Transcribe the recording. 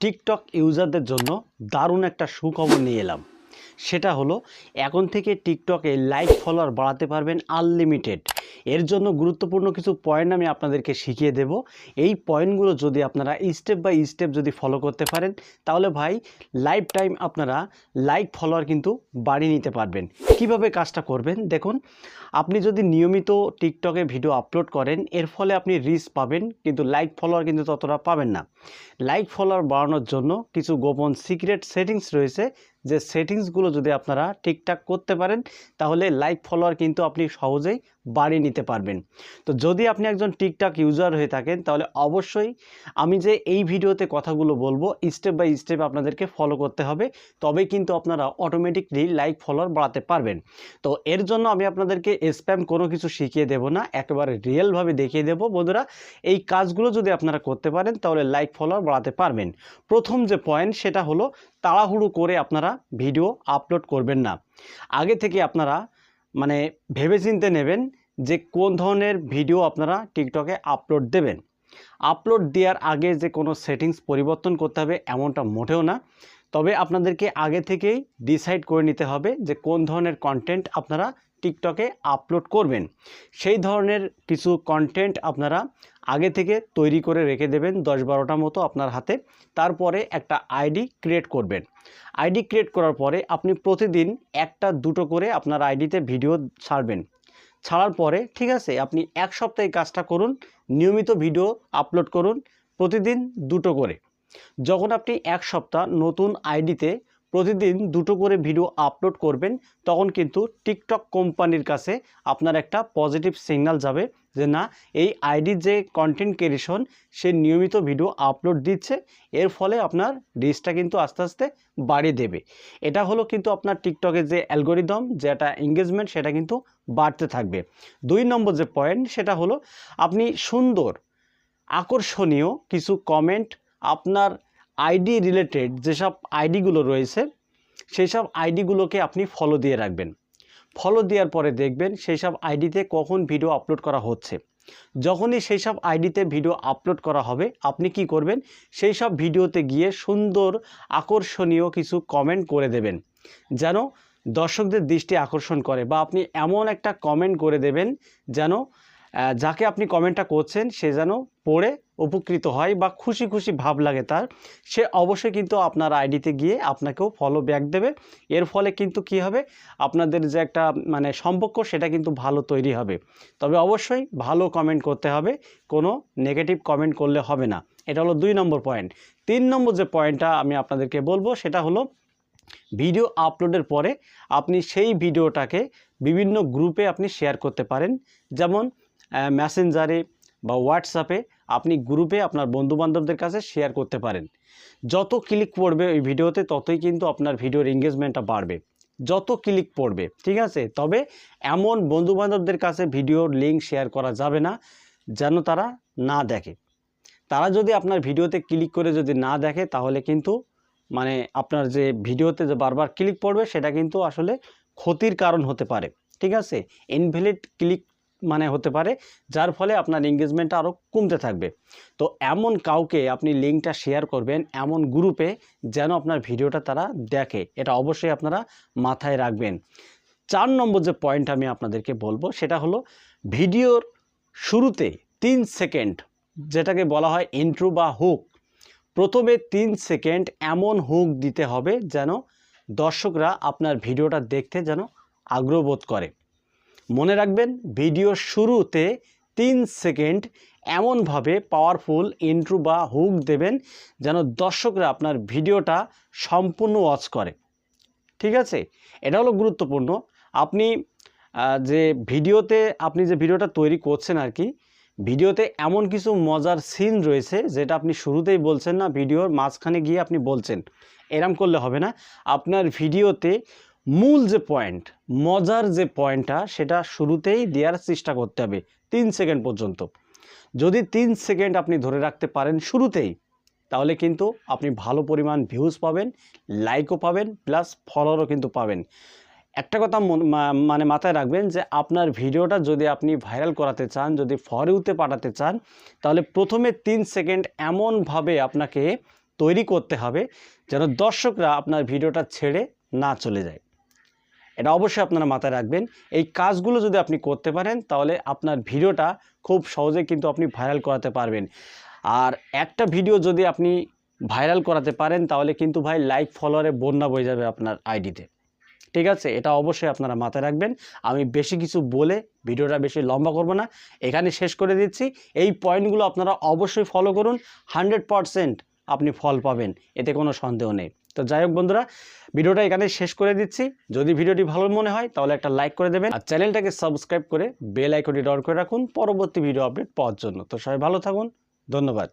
TikTok ইউজারদের জন্য দারুণ একটা সুখবর নিয়ে এলাম। সেটা হলো, এখন থেকে টিকটকে লাইক ফলোয়ার বাড়াতে পারবেন আনলিমিটেড এর জন্য গুরুত্বপূর্ণ কিছু পয়েন্ট আমি আপনাদেরকে শিখিয়ে দেব। এই পয়েন্টগুলো যদি আপনারা স্টেপ বাই স্টেপ যদি ফলো করতে পারেন, তাহলে ভাই লাইফ টাইম আপনারা লাইক ফলোয়ার কিন্তু বাড়িয়ে নিতে পারবেন। কীভাবে কাজটা করবেন? দেখুন, আপনি যদি নিয়মিত টিকটকে ভিডিও আপলোড করেন, এর ফলে আপনি রিচ পাবেন, কিন্তু লাইক ফলোয়ার কিন্তু ততটা পাবেন না। লাইক ফলোয়ার বাড়ানোর জন্য কিছু গোপন সিক্রেট সেটিংস রয়েছে যে সেটিংসগুলো যদি আপনারা ঠিকঠাক করতে পারেন, তাহলে লাইক ফলোয়ার কিন্তু আপনি সহজেই বাড়িয়ে নিতে পারবেন। তো যদি আপনি একজন টিকটক ইউজার হয়ে থাকেন, তাহলে অবশ্যই আমি যে এই ভিডিওতে কথাগুলো বলব স্টেপ বাই স্টেপ আপনাদেরকে ফলো করতে হবে তবে কিন্তু আপনারা অটোমেটিকলি লাইক ফলোয়ার বাড়াতে পারবেন। তো এর জন্য আমি আপনাদেরকে স্প্যাম কোনো কিছু শিখিয়ে দেব না, একেবারে রিয়েলভাবে দেখিয়ে দেব। বন্ধুরা, এই কাজগুলো যদি আপনারা করতে পারেন, তাহলে লাইক ফলোয়ার বাড়াতে পারবেন। প্রথম যে পয়েন্ট সেটা হলো তাড়াহুড়ো করে আপনারা ভিডিও আপলোড করবেন না। আগে থেকে আপনারা মানে ভেবেচিন্তে নেবেন যে কোন ধরনের ভিডিও আপনারা টিকটকে আপলোড দেবেন। আপলোড দেওয়ার আগে যে কোনো সেটিংস পরিবর্তন করতে হবে এমনটা মোটেও না। তবে আপনাদেরকে আগে থেকেই ডিসাইড করে নিতে হবে যে কোন ধরনের কন্টেন্ট আপনারা টিকটকে আপলোড করবেন। সেই ধরনের কিছু কন্টেন্ট আপনারা আগে থেকে তৈরি করে রেখে দেবেন দশ বারোটা মতো আপনার হাতে। তারপরে একটা আইডি ক্রিয়েট করবেন। আইডি ক্রিয়েট করার পরে আপনি প্রতিদিন একটা, দুটো করে আপনার আইডিতে ভিডিও ছাড়বেন। ছাড়ার পরে, ঠিক আছে, আপনি এক সপ্তাহে কাজটা করুন, নিয়মিত ভিডিও আপলোড করুন, প্রতিদিন দুটো করে। যখন আপনি এক সপ্তাহ নতুন আইডিতে প্রতিদিন দুটো করে ভিডিও আপলোড করবেন, তখন কিন্তু টিকটক কোম্পানির কাছে আপনার একটা পজিটিভ সিগন্যাল যাবে যে না, এই আইডির যে কন্টেন্ট ক্রিয়েশন সে নিয়মিত ভিডিও আপলোড দিচ্ছে, এর ফলে আপনার রিচটা কিন্তু আস্তে আস্তে বাড়িয়ে দেবে। এটা হলো কিন্তু আপনার টিকটকের যে অ্যালগোরিদম যেটা এঙ্গেজমেন্ট সেটা কিন্তু বাড়তে থাকবে। দুই নম্বর যে পয়েন্ট সেটা হলো আপনি সুন্দর, আকর্ষণীয় কিছু কমেন্ট আপনার আইডি রিলেটেড যেসব আইডিগুলো রয়েছে সেই সব আইডিগুলোকে আপনি ফলো দিয়ে রাখবেন। ফলো দেওয়ার পরে দেখবেন সেই সব আইডিতে কখন ভিডিও আপলোড করা হচ্ছে। যখনই সেই সব আইডিতে ভিডিও আপলোড করা হবে, আপনি কি করবেন? সেই সব ভিডিওতে গিয়ে সুন্দর, আকর্ষণীয় কিছু কমেন্ট করে দেবেন। যেন দর্শকদের দৃষ্টি আকর্ষণ করে বা আপনি এমন একটা কমেন্ট করে দেবেন যেন যাকে আপনি কমেন্টটা করছেন, সে যেন পড়ে, উপকৃত হয় বা খুশি খুশি ভাব লাগে তার, সে অবশ্যই কিন্তু আপনার আইডিতে গিয়ে আপনাকেও ফলো ব্যাক দেবে। এর ফলে কিন্তু কি হবে? আপনাদের যে একটা মানে সম্পর্ক, সেটা কিন্তু ভালো তৈরি হবে। তবে অবশ্যই ভালো কমেন্ট করতে হবে, কোনো নেগেটিভ কমেন্ট করলে হবে না। এটা হলো দুই নম্বর পয়েন্ট তিন নম্বর যে পয়েন্টটা আমি আপনাদেরকে বলব, সেটা হলো ভিডিও আপলোডের পরে আপনি সেই ভিডিওটাকে বিভিন্ন গ্রুপে আপনি শেয়ার করতে পারেন। যেমন মেসেঞ্জারে বা হোয়াটসঅ্যাপে আপনি গ্রুপে আপনার বন্ধুবান্ধবদের কাছে শেয়ার করতে পারেন। যত ক্লিক পড়বে ওই ভিডিওতে, ততই কিন্তু আপনার ভিডিওর এঙ্গেজমেন্টটা বাড়বে। যত ক্লিক পড়বে, ঠিক আছে? তবে এমন বন্ধুবান্ধবদের কাছে ভিডিওর লিঙ্ক শেয়ার করা যাবে না, যেন তারা না দেখে। তারা যদি আপনার ভিডিওতে ক্লিক করে যদি না দেখে, তাহলে কিন্তু মানে আপনার যে ভিডিওতে যে বারবার ক্লিক পড়বে, সেটা কিন্তু আসলে ক্ষতির কারণ হতে পারে, ঠিক আছে? ইনভ্যালিড ক্লিক মানে হতে পারে, যার ফলে আপনার এঙ্গেজমেন্টটা আরও কমতে থাকবে। তো এমন কাউকে আপনি লিঙ্কটা শেয়ার করবেন এমন গ্রুপে যেন আপনার ভিডিওটা তারা দেখে। এটা অবশ্যই আপনারা মাথায় রাখবেন। চার নম্বর যে পয়েন্ট আমি আপনাদেরকে বলব, সেটা হলো ভিডিওর শুরুতে তিন সেকেন্ড যেটাকে বলা হয় ইন্ট্রো বা হুক প্রথমে তিন সেকেন্ড এমন হুক দিতে হবে যেন দর্শকরা আপনার ভিডিওটা দেখতে যেন আগ্রহ বোধ করে। মনে রাখবেন ভিডিওর শুরুতে তিন সেকেন্ড এমনভাবে পাওয়ারফুল ইন্ট্রু বা হুক দেবেন যেন দর্শকরা আপনার ভিডিওটা সম্পূর্ণ ওয়াচ করে। ঠিক আছে? এটা হলো গুরুত্বপূর্ণ। আপনি যে ভিডিওতে, আপনি যে ভিডিওটা তৈরি করছেন আর কি, ভিডিওতে এমন কিছু মজার সিন রয়েছে যেটা আপনি শুরুতেই বলছেন না, ভিডিওর মাঝখানে গিয়ে আপনি বলছেন। এরম করলে হবে না। আপনার ভিডিওতে মূল যে পয়েন্ট মজার যে পয়েন্টটা সেটা শুরুতেই দেওয়ার চেষ্টা করতে হবে, তিন সেকেন্ড পর্যন্ত। যদি তিন সেকেন্ড আপনি ধরে রাখতে পারেন শুরুতেই, তাহলে কিন্তু আপনি ভালো পরিমাণ ভিউজ পাবেন লাইকও পাবেন প্লাস ফলোয়ারও কিন্তু পাবেন। একটা কথা মন- মানে মাথায় রাখবেন যে আপনার ভিডিওটা যদি আপনি ভাইরাল করাতে চান, যদি ফরেউতে পাঠাতে চান, তাহলে প্রথমে তিন সেকেন্ড এমনভাবে আপনাকে তৈরি করতে হবে, যেন দর্শকরা আপনার ভিডিওটা ছেড়ে না চলে যায়। এটা অবশ্যই আপনারা মাথায় রাখবেন। এই কাজগুলো যদি আপনি করতে পারেন, তাহলে আপনার ভিডিওটা খুব সহজে কিন্তু আপনি ভাইরাল করাতে পারবেন। আর একটা ভিডিও যদি আপনি ভাইরাল করাতে পারেন, তাহলে কিন্তু ভাই লাইক ফলোয়ারে বন্যা বয়ে যাবে আপনার আইডিতে। ঠিক আছে? এটা অবশ্যই আপনারা মাথায় রাখবেন। আমি বেশি কিছু বলে ভিডিওটা বেশি লম্বা করব না। এখানে শেষ করে দিচ্ছি। এই পয়েন্টগুলো আপনারা অবশ্যই ফলো করুন। হান্ড্রেড পারসেন্ট আপনি ফল পাবেন। এতে কোনো সন্দেহ নেই। তো যাই হোক বন্ধুরা, ভিডিওটা এখানে শেষ করে দিচ্ছি। যদি ভিডিওটি ভালো মনে হয়, তাহলে একটা লাইক করে দেবেন আর চ্যানেলটাকে সাবস্ক্রাইব করে বেল আইকনটি ডর করে রাখুন। পরবর্তী ভিডিও আপডেট পাওয়ার জন্য। তো সবাই ভালো থাকুন। ধন্যবাদ।